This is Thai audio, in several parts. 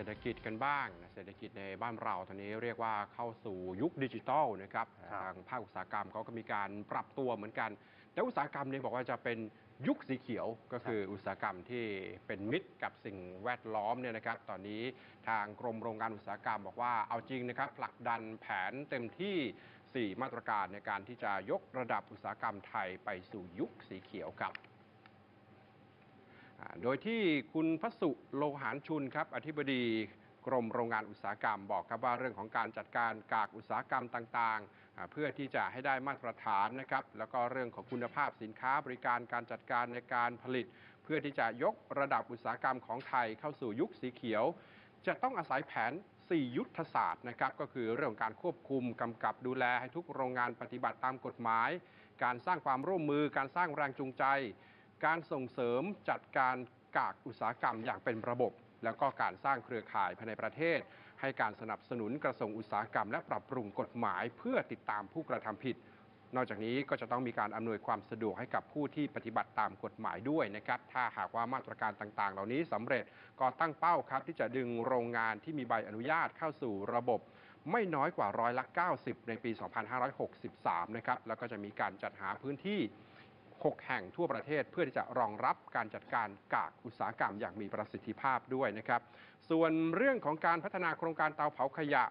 บ้างนะเศรษฐกิจในบ้านเราตอนนี้เรียกว่าเข้าสู่ยุคดิจิทัลนะครับครับทางภาคอุตสาหกรรมเขาก็มีการปรับตัวเหมือนกัน แต่อุตสาหกรรมเนี่ยบอกว่าจะเป็นยุคสีเขียวก็คืออุตสาหกรรมที่เป็นมิตรกับสิ่งแวดล้อมเนี่ยนะครับ ตอนนี้ทางกรมโรงงานอุตสาหกรรมบอกว่าเอาจริงนะครับผลักดันแผนเต็มที่ 4 มาตรการในการที่จะยกระดับอุตสาหกรรมไทยไปสู่ยุคสีเขียวครับอ่า โดยที่คุณพสุโลหารชุนครับอธิบดีกรมโรงงานอุตสาหกรรมบอกครับว่าเรื่องของการจัดการกากอุตสาหกรรมต่างๆ เพื่อที่จะให้ได้มาตรฐานนะครับ แล้วก็เรื่องของคุณภาพสินค้าบริการการจัดการในการผลิต เพื่อที่จะยกระดับอุตสาหกรรมของไทยเข้าสู่ยุคสีเขียว จะต้องอาศัยแผน 4 ยุทธศาสตร์นะครับก็คือเรื่องของการควบคุมกำกับดูแลให้ทุกโรงงานปฏิบัติตามกฎหมาย การสร้างความร่วมมือการสร้างแรงจูงใจ การส่งเสริมจัดการกากอุตสาหกรรมอย่างเป็นระบบ แล้วก็การสร้างเครือข่ายภายในประเทศ ให้การสนับสนุนกระทรวงอุตสาหกรรม และปรับปรุงกฎหมายเพื่อติดตามผู้กระทำผิด นอกจากนี้ก็จะต้องมีการอำนวยความสะดวกให้กับผู้ที่ปฏิบัติตามกฎหมายด้วยนะครับ ถ้าหากว่ามาตรการต่างๆ เหล่านี้สำเร็จก็ตั้งเป้าครับ ที่จะดึงโรงงานที่มีใบอนุญาตเข้าสู่ระบบไม่น้อยกว่าร้อยละ 90 ในปี 2563 นะครับ แล้วก็จะมีการจัดหาพื้นที่ 6 แห่งทั่วประเทศเพื่อที่จะรองรับการจัดการกากอุตสาหกรรมอย่างมีประสิทธิภาพด้วยนะครับ ส่วนเรื่องของการพัฒนาโครงการเตาเผาขยะ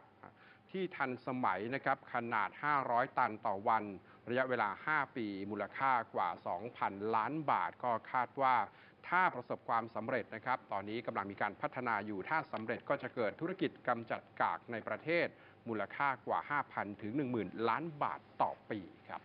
ที่ทันสมัยนะครับขนาด 500 ตันต่อวัน ระยะเวลา 5 ปี มูลค่ากว่า 2,000 ล้านบาท ก็คาดว่าถ้าประสบความสำเร็จนะครับ ตอนนี้กำลังมีการพัฒนาอยู่ถ้าสำเร็จก็จะเกิดธุรกิจกำจัดกากในประเทศ มูลค่ากว่า 5,000 ถึง 10,000 ล้านบาทต่อปีครับ